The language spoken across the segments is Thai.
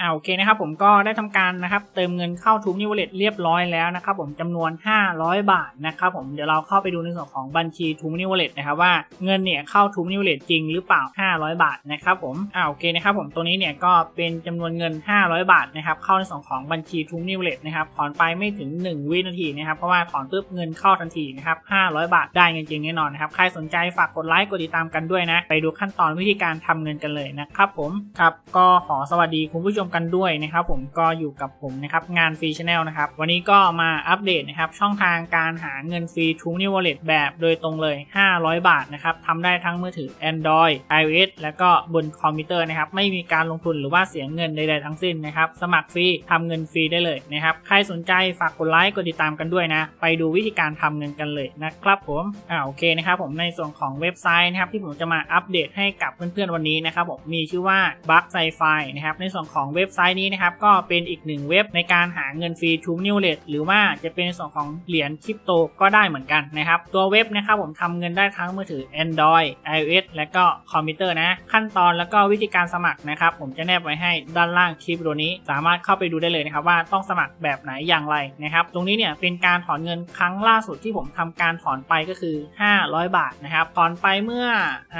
อ่าโอเคนะครับผมก็ได้ทำการนะครับเติมเงินเข้าทูนิวเลตเรียบร้อยแล้วนะครับผมจำนวน 500 บาทนะครับผมเดี๋ยวเราเข้าไปดูในส่วนของบัญชีทูนิวเลตนะครับว่าเงินเนี่ยเข้าทูนิวเลตจริงหรือเปล่า 500 บาทนะครับผมอ่าโอเคนะครับผมตัวนี้เนี่ยก็เป็นจำนวนเงิน 500 บาทนะครับเข้าในส่วนของบัญชีทูนิวเลตนะครับถอนไปไม่ถึง 1 วินาทีนะครับเพราะว่าถอนปุ๊บเงินเข้าทันทีนะครับ500 บาทได้เงินจริงแน่นอนนะครับใครสนใจฝากกดไลค์กดติดตามกันด้วยนะไปดูขั้นตอนวิธีการทำเงินกันเลยนะครับผมครับก็ขอสวัสดีคุณผู้ชมกันด้วยนะครับผมก็อยู่กับผมนะครับงานฟรีชแนลนะครับวันนี้ก็มาอัปเดตนะครับช่องทางการหาเงินฟรีทูนิวเลตแบบโดยตรงเลย 500 บาทนะครับทำได้ทั้งมือถือ Android iOS แล้วก็บนคอมพิวเตอร์นะครับไม่มีการลงทุนหรือว่าเสียเงินใดๆทั้งสิ้นนะครับสมัครฟรีทำเงินฟรีได้เลยนะครับใครสนใจฝากกดไลค์กดติดตามกันด้วยนะ ไปดูวิธีการทำเงินกันเลยนะครับผมอ่าโอเคนะครับผมในส่วนของเว็บไซต์นะครับที่ผมจะมาอัปเดตให้กับเพื่อนๆวันนี้นะครับผมมีชื่อว่า b u g s c i f i นะครับในส่วนของเว็บไซต์นี้นะครับ ก็เป็นอีกหนึ่งเว็บในการหาเงินฟรีทูนิวเลตหรือว่าจะเป็นในส่วนของเหรียญคริปโตก็ได้เหมือนกันนะครับ ตัวเว็บนะครับผมทำเงินได้ทั้งมือถือ Android iOS และก็คอมพิวเตอร์นะ ขั้นตอนแล้วก็วิธีการสมัครนะครับ ผมจะแนบไว้ให้ด้านล่างคลิปวิดีโอนี้ สามารถเข้าไปดูได้เลยนะครับว่าต้องสมัครแบบไหนอย่างไรนะครับ ตรงนี้เนี่ยเป็นการถอนเงินครั้งล่าสุดที่ผมทำการถอนไปก็คือ 500 บาทนะครับ ถอนไปเมื่ออ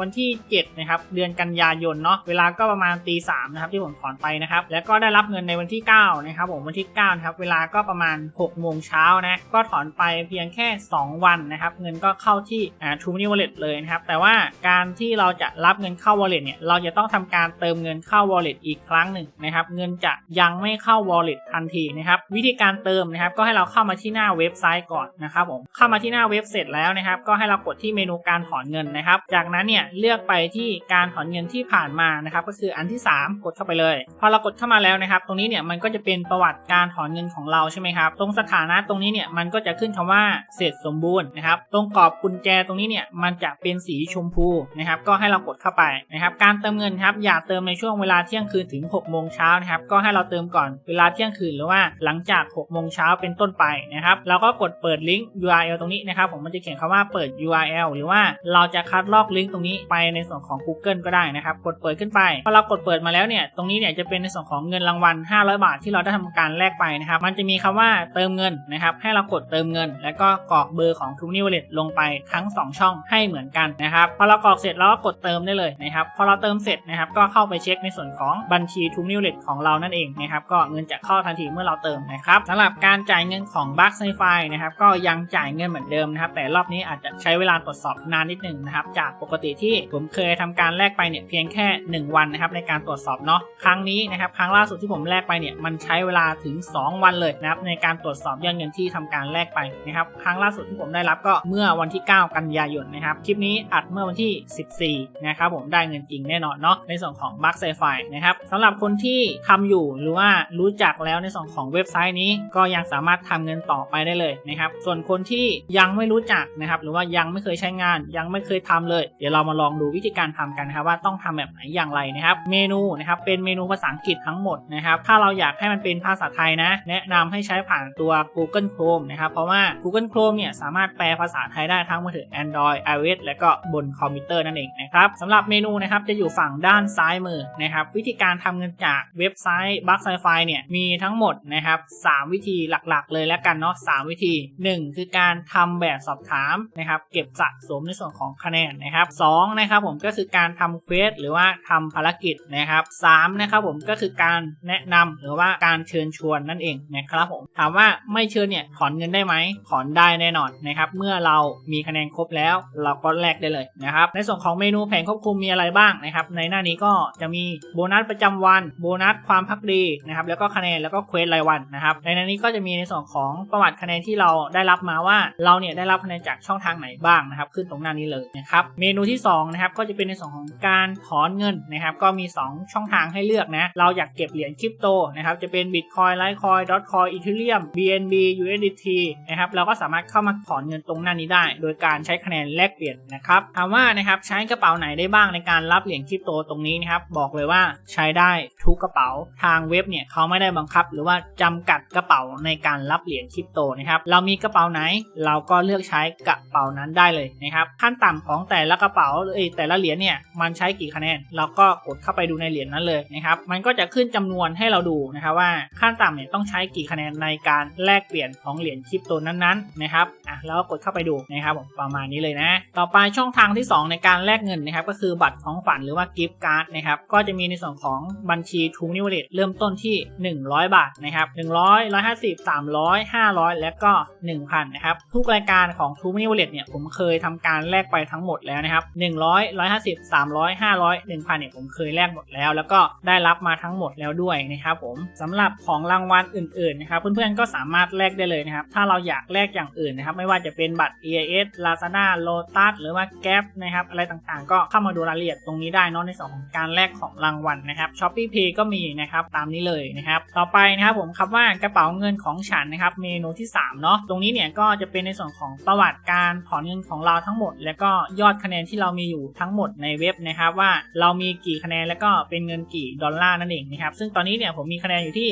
วันที่7นะครับเดือนกันยายนเนาะ เวลาก็ประมาณตีสามนะครับที่ผมถอนไปนะครับ แล้วก็ได้รับเงินในวันที่ 9 นะครับผมวันที่9นะครับเวลาก็ประมาณ6โมงเช้านะก็ถอนไปเพียงแค่ 2 วันนะครับเงินก็เข้าที่อ่าทูมินิวอลเล็ตเลยนะครับแต่ว่าการที่เราจะรับเงินเข้าวอลเล็ตเนี่ยเราจะต้องทำการเติมเงินเข้าวอลเล็ตอีกครั้งหนึ่งนะครับเงินจะยังไม่เข้าวอลเล็ตทันทีนะครับวิธีการเติมนะครับก็ให้เราเข้ามาที่หน้าเว็บไซต์ก่อนนะครับผมเข้ามาที่หน้าเว็บเสร็จแล้วนะครับก็ให้เรากดที่เมนูการถอนเงินนะครับ จากนั้นเนี่ยเลือกไปที่การถอนเงินที่ผ่านมานะครับก็คืออันที่ 3 กดเข้าไปเลยพอเรากดเข้ามาแล้วนะครับ ตรงนี้เนี่ยมันก็จะเป็นประวัติการถอนเงินของเราใช่ไหมครับ ตรงสถานะตรงนี้เนี่ยมันก็จะขึ้นคำว่าเสร็จสมบูรณ์นะครับ ตรงกรอบกุญแจตรงนี้เนี่ยมันจะเป็นสีชมพูนะครับ ก็ให้เรากดเข้าไปนะครับ การเติมเงินครับอย่าเติมในช่วงเวลาเที่ยงคืนถึง6โมงเช้านะครับ ก็ให้เราเติมก่อนเวลาเที่ยงคืนหรือว่าหลังจาก6โมงเช้าเป็นต้นไปนะครับ เราก็กดเปิดลิงก์ URL ตรงนี้นะครับ ผมมันจะเขียนคำว่าเปิด URL หรือว่าเราจะคัดลอกลิงก์ตรงนี้ไปในส่วนของ Google ก็ได้นะครับ กดเปิดขึ้นไปพอเรากดเปิดมาแล้วเนี่ยตรงนี้เนี่ยจะเป็นในส่วนของเงินรางวัล 500 บาทที่เราได้ทำการแลกไปนะครับ มันจะมีคำว่าเติมเงินนะครับ ให้เรากดเติมเงิน แล้วก็กรอกเบอร์ของ t r u e n e w a l l e t ลงไปทั้ง 2 ช่องให้เหมือนกันนะครับ พอเรากรอกเสร็จเราก็กดเติมได้เลยนะครับ พอเราเติมเสร็จนะครับ ก็เข้าไปเช็คในส่วนของบัญชี t r u e n e w a l l e t ของเรานั่นเองนะครับ ก็เงินจะเข้าทันทีเมื่อเราเติมนะครับสำหรับการจ่ายเงินของ b u g s i f i นะครับ ก็ยังจ่ายเงินเหมือนเดิมนะครับ แต่รอบนี้อาจจะใช้เวลาตรวจสอบนานนิดหนึ่งนะครับ จากปกติที่ผมเคยทำการแลกไปเนี่ยเพียงแค่ 1 วันนะครับในการตรวจสอบเนาะ ครั้งนี้นะครับครั้งล่าสุดที่ผมแลกไปเนี่ยมันใช้เวลาถึง 2 วันเลยนะครับในการตรวจสอบยอดเงินที่ทำการแลกไปนะครับครั้งล่าสุดที่ผมได้รับก็เมื่อวันที่ 9 กันยายนนะครับคลิปนี้อัดเมื่อวันที่ 14นะครับผมได้เงินจริงแน่นอนเนาะในส่วนของบัคไซไฟนะครับสำหรับคนที่ทำอยู่หรือว่ารู้จักแล้วในส่วนของเว็บไซต์นี้ก็ยังสามารถทำเงินต่อไปได้เลยนะครับส่วนคนที่ยังไม่รู้จักนะครับหรือว่ายังไม่เคยใช้งาน ยังไม่เคยทำเลย เดี๋ยวเรามาลองดูวิธีการทำกันนะครับว่าต้องทำแบบไหนอย่างไรนะครับ เมนูนะครับเป็นเมนูภาษาอังกฤษทั้งหมดนะครับ ถ้าเราอยากให้มันเป็นภาษาไทยนะ แนะนำให้ใช้ผ่านตัว Google Chrome นะครับ เพราะว่า Google Chrome เนี่ยสามารถแปลภาษาไทยได้ทั้งมือถือ Android iOS และก็บนคอมพิวเตอร์นั่นเองนะครับสำหรับเมนูนะครับจะอยู่ฝั่งด้านซ้ายมือนะครับ วิธีการทำเงินจากเว็บไซต์ b u g s i f i เนี่ยมีทั้งหมดนะครับ3วิธีหลักๆ เลยแล้วกันเนาะ3วิธี 1 คือการทำแบบสอบถามนะครับ เก็บสะสมในส่วนของคะแนนนะครับ2นะครับผมก็คือการทำเควสหรือว่าทำภารกิจนะครับ3นะครับครับผมก็คือการแนะนำหรือว่าการเชิญชวนนั่นเองนะครับผมถามว่าไม่เชิญเนี่ยถอนเงินได้ไหมถอนได้แน่นอนนะครับเมื่อเรามีคะแนนครบแล้ว เราก็แลกได้เลยนะครับในส่วนของเมนูแผนควบคุมมีอะไรบ้างนะครับในหน้านี้ก็จะมีโบนัสประจำวันโบนัสความพักดีนะครับแล้วก็คะแนนแล้วก็เควสรายวันนะครับในหน้านี้ก็จะมีในส่วนของประวัติคะแนนที่เราได้รับมาว่าเราเนี่ยได้รับคะแนนจากช่องทางไหนบ้างนะครับขึ้นตรงหน้านี้เลยนะครับเมนูที่2นะครับก็จะเป็นในส่วนของการถอนเงินนะครับก็มี 2 ช่องทางให้เลือกนะ เราอยากเก็บเหรียญคริปโตนะครับ จะเป็น Bitcoin Litecoin Dotcoin Ethereum BNB USDT นะครับ เราก็สามารถเข้ามาถอนเงินตรงหน้านี้ได้ โดยการใช้คะแนนแลกเปลี่ยนนะครับ ถามว่านะครับใช้กระเป๋าไหนได้บ้างในการรับเหรียญคริปโตตรงนี้นะครับ บอกเลยว่าใช้ได้ทุกกระเป๋า ทางเว็บเนี่ยเขาไม่ได้บังคับ หรือว่าจำกัดกระเป๋าในการรับเหรียญคริปโตนะครับ เรามีกระเป๋าไหน เราก็เลือกใช้กระเป๋านั้นได้เลยนะครับ ขั้นต่ำของแต่ละกระเป๋าเอ้ยแต่ละเหรียญเนี่ย มันใช้กี่คะแนน เราก็กดเข้าไปดูในเหรียญนั้นเลยนะครับนะครับ มันก็จะขึ้นจำนวนให้เราดูนะครับว่าขั้นต่ำเนี่ยต้องใช้กี่คะแนนในการแลกเปลี่ยนของเหรียญคริปโตนั้นๆนะครับอะแล้วกดเข้าไปดูนะครับผมประมาณนี้เลยนะ ต่อไปช่องทางที่ 2 ในการแลกเงินนะครับก็คือบัตรของฝันหรือว่ากิฟต์การ์ดนะครับก็จะมีในส่วนของบัญชีทูนิวเลตเริ่มต้นที่ 100 บาทนะครับ100 150 300 500 และก็ 1,000นะครับทุกรายการของทูนิวเลตเนี่ยผมเคยทำการแลกไปทั้งหมดแล้วนะครับ100 150 300 500 1,000เนี่ยผมเคยแลกหมดแล้ว แล้วก็ได้รับมาทั้งหมดแล้วด้วยนะครับผมสำหรับของรางวัลอื่นๆนะครับเพื่อนๆก็สามารถแลกได้เลยนะครับถ้าเราอยากแลกอย่างอื่นนะครับไม่ว่าจะเป็นบัตร EIS Lazada Lotus หรือว่า Gap นะครับอะไรต่างๆ ก็เข้ามาดูรายละเอียดตรงนี้ได้นอะในส่วนของการแลกของรางวัลนะครับ Shopee Pay ก็มีนะครับตามนี้เลยนะครับต่อไปนะครับผมคำว่ากระเป๋าเงินของฉันนะครับเมนูที่3เนาะตรงนี้เนี่ยก็จะเป็นในส่วนของประวัติการถอนเงินของเราทั้งหมด แล้วก็ยอดคะแนนที่เรามีอยู่ทั้งหมดในเว็บนะครับว่าเรามีกี่คะแนนแล้วก็เป็นเงินกี่ดอลลาร์นั่นเองนะครับซึ่งตอนนี้เนี่ยผมมีคะแนนอยู่ที่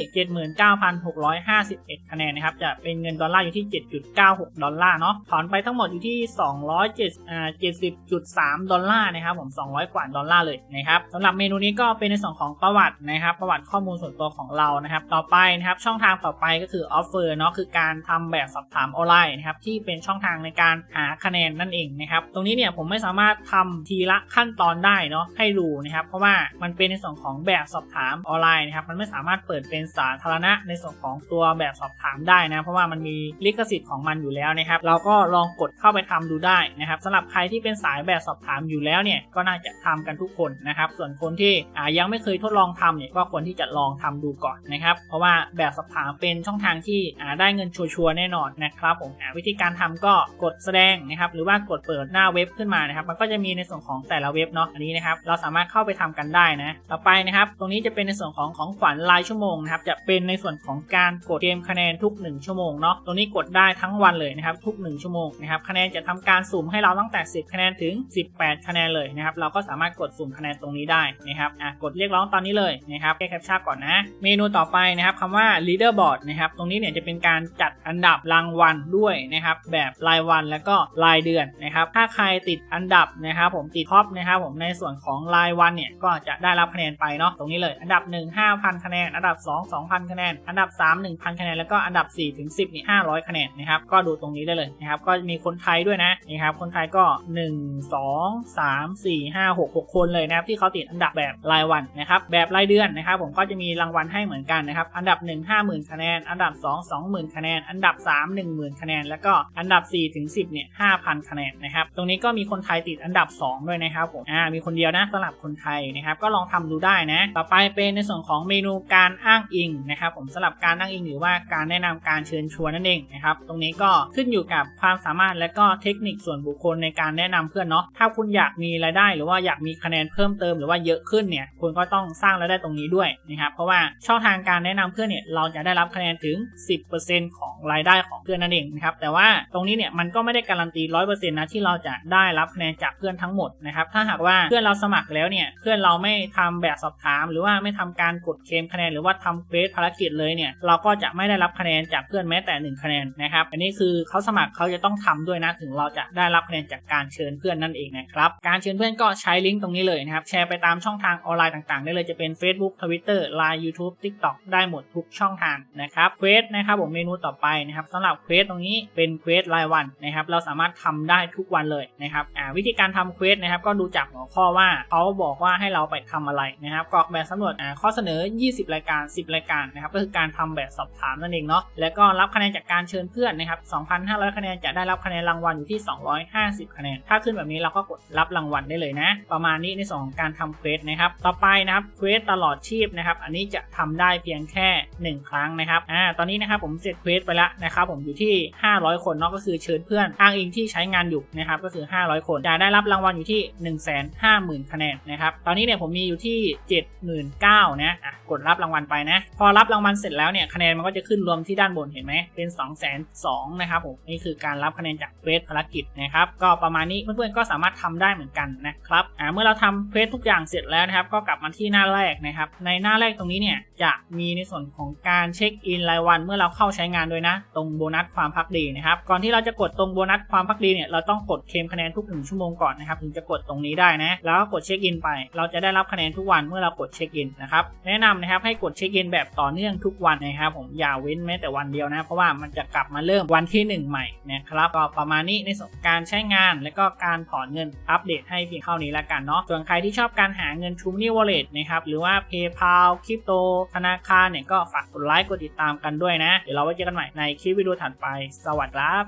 79,651 คะแนนนะครับจะเป็นเงินดอลลาร์อยู่ที่ 7.96 ดอลลาร์เนาะถอนไปทั้งหมดอยู่ที่207อ่า70.3 ดอลลาร์นะครับผม 200 กว่าดอลลาร์เลยนะครับสำหรับเมนูนี้ก็เป็นในส่วนของประวัตินะครับประวัติข้อมูลส่วนตัวของเรานะครับต่อไปนะครับช่องทางต่อไปก็คือออฟเฟอร์เนาะคือการทำแบบสอบถามออนไลน์นะครับที่เป็นช่องทางในการหาคะแนนนั่นเองนะครับตรงนี้เนี่ยผมไม่สามารถทำทีละขั้นตอนได้เนาะให้ดูนะครับเพราะว่ามันเป็นในส่วนของแบบสอบถามออนไลน์นะครับมันไม่สามารถเปิดเป็นสาธารณะในส่วนของตัวแบบสอบถามได้นะเพราะว่ามันมีลิขสิทธิ์ของมันอยู่แล้วนะครับเราก็ลองกดเข้าไปทำดูได้นะครับสำหรับใครที่เป็นสายแบบสอบถามอยู่แล้วเนี่ยก็น่าจะทำกันทุกคนนะครับส่วนคนที่ยังไม่เคยทดลองทำเนี่ยก็ควรที่จะลองทำดูก่อนนะครับเพราะว่าแบบสอบถามเป็นช่องทางที่ได้เงินชัวร์แน่นอนนะครับผมวิธีการทำก็กดแสดงนะครับหรือว่ากดเปิดหน้าเว็บขึ้นมานะครับมันก็จะมีในส่วนของแต่ละเว็บเนาะอันนี้นะครับเราสามารถเข้าไปทำกันได้นะต่อไปนะครับตรงนี้จะเป็นในส่วนของของขวัญรายชั่วโมงนะครับจะเป็นในส่วนของการกดเกมคะแนนทุก 1 ชั่วโมงเนาะตรงนี้กดได้ทั้งวันเลยนะครับทุก 1 ชั่วโมงนะครับคะแนนจะทำการสุ่มให้เราตั้งแต่ 10 คะแนนถึง 18 คะแนนเลยนะครับเราก็สามารถกดสุ่มคะแนนตรงนี้ได้นะครับอะกดเรียกร้องตอนนี้เลยนะครับแก้แคปชั่นก่อนนะ เมนูต่อไปนะครับคำว่า leaderboard นะครับตรงนี้เนี่ยจะเป็นการจัดอันดับรางวัลด้วยนะครับแบบรายวันแล้วก็รายเดือนนะครับถ้าใครติดอันดับนะครับผมติดท็อปนะครับผมในส่วนของรายวันเนี่ยก็จะได้รับคะแนนไปเนาะตรงนี้เลย อันดับ 1 5,000 คะแนน อันดับ 2 2,000 คะแนน อันดับ 3 1,000 คะแนน แล้วก็อันดับ4ถึง10นี่500 คะแนนนะครับ ก็ดูตรงนี้ได้เลยนะครับ ก็มีคนไทยด้วยนะนี่ครับ คนไทยก็ 1 2 3 4 5 6 6 คนเลยนะครับที่เขาติดอันดับแบบรายวันนะครับ แบบรายเดือนนะครับ ผมก็จะมีรางวัลให้เหมือนกันนะครับ อันดับ 1 50,000 คะแนน อันดับ 2 20,000 คะแนน อันดับ 3 10,000 คะแนน แล้วก็อันดับ4ถึง10เนี่ย5,000 คะแนนนะครับ ตรงนี้ก็มีคนไทยติดอันดับ 2 ด้วยนะครับผม อ่า มีคนเดียวนะสำหรับคนไทยนะครับ ก็ลองทำดูได้นะต่อไปเป็นในส่วนของเมนูการอ้างอิงนะครับผมสำหรับการอ้างอิงหรือว่าการแนะนำการเชิญชวนนั่นเองนะครับตรงนี้ก็ขึ้นอยู่กับความสามารถและก็เทคนิคส่วนบุคคลในการแนะนำเพื่อนเนาะถ้าคุณอยากมีรายได้ หรือว่าอยากมีคะแนนเพิ่มเติมหรือว่าเยอะขึ้นเนี่ยคุณก็ต้องสร้างรายได้ตรงนี้ด้วยนะครับเพราะว่าช่องทางการแนะนำเพื่อนเนี่ยเราจะได้รับคะแนนถึง 10%ของรายได้ของเพื่อนนั่นเองนะครับแต่ว่าตรงนี้เนี่ยมันก็ไม่ได้การันตี 100%นะที่เราจะได้รับคะแนนจากเพื่อนทั้งหมดนะครับถ้าหากว่าเพื่อนเราสมัครแล้วเนี่ยเพื่อนเราไม่ทำแบบสอบถามหรือว่าไม่ทำการกดเคมคะแนนหรือว่าทำเควสภารกิจเลยเนี่ยเราก็จะไม่ได้รับคะแนนจากเพื่อนแม้แต่ 1 คะแนนนะครับอันนี้คือเขาสมัครเขาจะต้องทำด้วยนะถึงเราจะได้รับคะแนนจากการเชิญเพื่อนนั่นเองนะครับการเชิญเพื่อนก็ใช้ลิงก์ตรงนี้เลยนะครับแชร์ไปตามช่องทางออนไลน์ต่างๆ ได้เลยจะเป็น Facebook Twitter Line YouTube TikTok ได้หมดทุกช่องทางนะครับเควสนะครับผมเมนูต่อไปนะครับสำหรับเควสตรงนี้เป็นเควสรายวันนะครับเราสามารถทำได้ทุกวันเลยนะครับวิธีการทำเควสนะครับก็ดูจากหัวข้อว่าเขาบอกว่าให้เราไปทำอะไรนะครับกรอกแบบสำรวจข้อเสนอ 20 รายการ 10 รายการนะครับก็คือการทำแบบสอบถามนั่นเองเนาะแล้วก็รับคะแนนจากการเชิญเพื่อนนะครับ2,500 คะแนนจะได้รับคะแนนรางวัลอยู่ที่ 250 คะแนน ถ้าขึ้นแบบนี้เราก็กดรับรางวัลได้เลยนะ ประมาณนี้ในส่วนของการทำเควสนะครับต่อไปนะครับเควสตลอดชีพนะครับอันนี้จะทำได้เพียงแค่ 1 ครั้งนะครับอ่าตอนนี้นะครับผมเสร็จเควสไปแล้วนะครับผมอยู่ที่ 500 คนเนาะก็คือเชิญเพื่อนอ้างอิงที่ใช้งานอยู่นะครับก็คือ 500 คนจะได้รับรางวัลอยู่ที่ 150,000 คะแนนนะครับตอนนี้เนี่ยผมมีอยู่ที่79,000นะอะกดรับรางวัลไปนะ พอรับรางวัลเสร็จแล้วเนี่ยคะแนนมันก็จะขึ้นรวมที่ด้านบนเห็นไหมเป็น 2 2 0 0 0นะครับผมนี่คือการรับคะแนนจากเควสภารกิจนะครับก็ประมาณนี้เพื่อนๆก็สามารถทำได้เหมือนกันนะครับอ่าเมื่อเราทำเควสทุกอย่างเสร็จแล้วนะครับ ก็กลับมาที่หน้าแรกนะครับ ในหน้าแรกตรงนี้เนี่ยจะมีในส่วนของการเช็คอินรายวัน เมื่อเราเข้าใช้งานด้วยนะ ตรงโบนัสความพักดีนะครับก่อนที่เราจะกดตรงโบนัสความพักดีเนี่ยเราต้องกดเคลมคะแนนทุกหนึ่งชั่วโมงก่อนนะครับถึงจะกดตรงนี้ได้นะแล้วก็กดเช็คอินไป เราจะได้รับคะแนนทุกวันเมื่อเรากดดเช็คอินนะครับแนะนำนะครับให้กดเช็คอินแบบต่อเนื่องทุกวันนะครับผมอย่าเว้นแม้แต่วันเดียวนะเพราะว่ามันจะกลับมาเริ่มวันที่ 1 ใหม่นะครับก็ประมาณนี้ในส่วนการใช้งานและก็การถอนเงินอัปเดตให้เพียงเท่านี้ละกันเนาะส่วนใครที่ชอบการหาเงิน t r u e Wallet นะครับหรือว่า PayPal คริปโตธนาคารเนี่ยก็ฝากกดไลค์กดติดตามกันด้วยนะ เดี๋ยวเราไว้เจอกันใหม่ในคลิปวิดีโอถัดไปสวัสดีครับ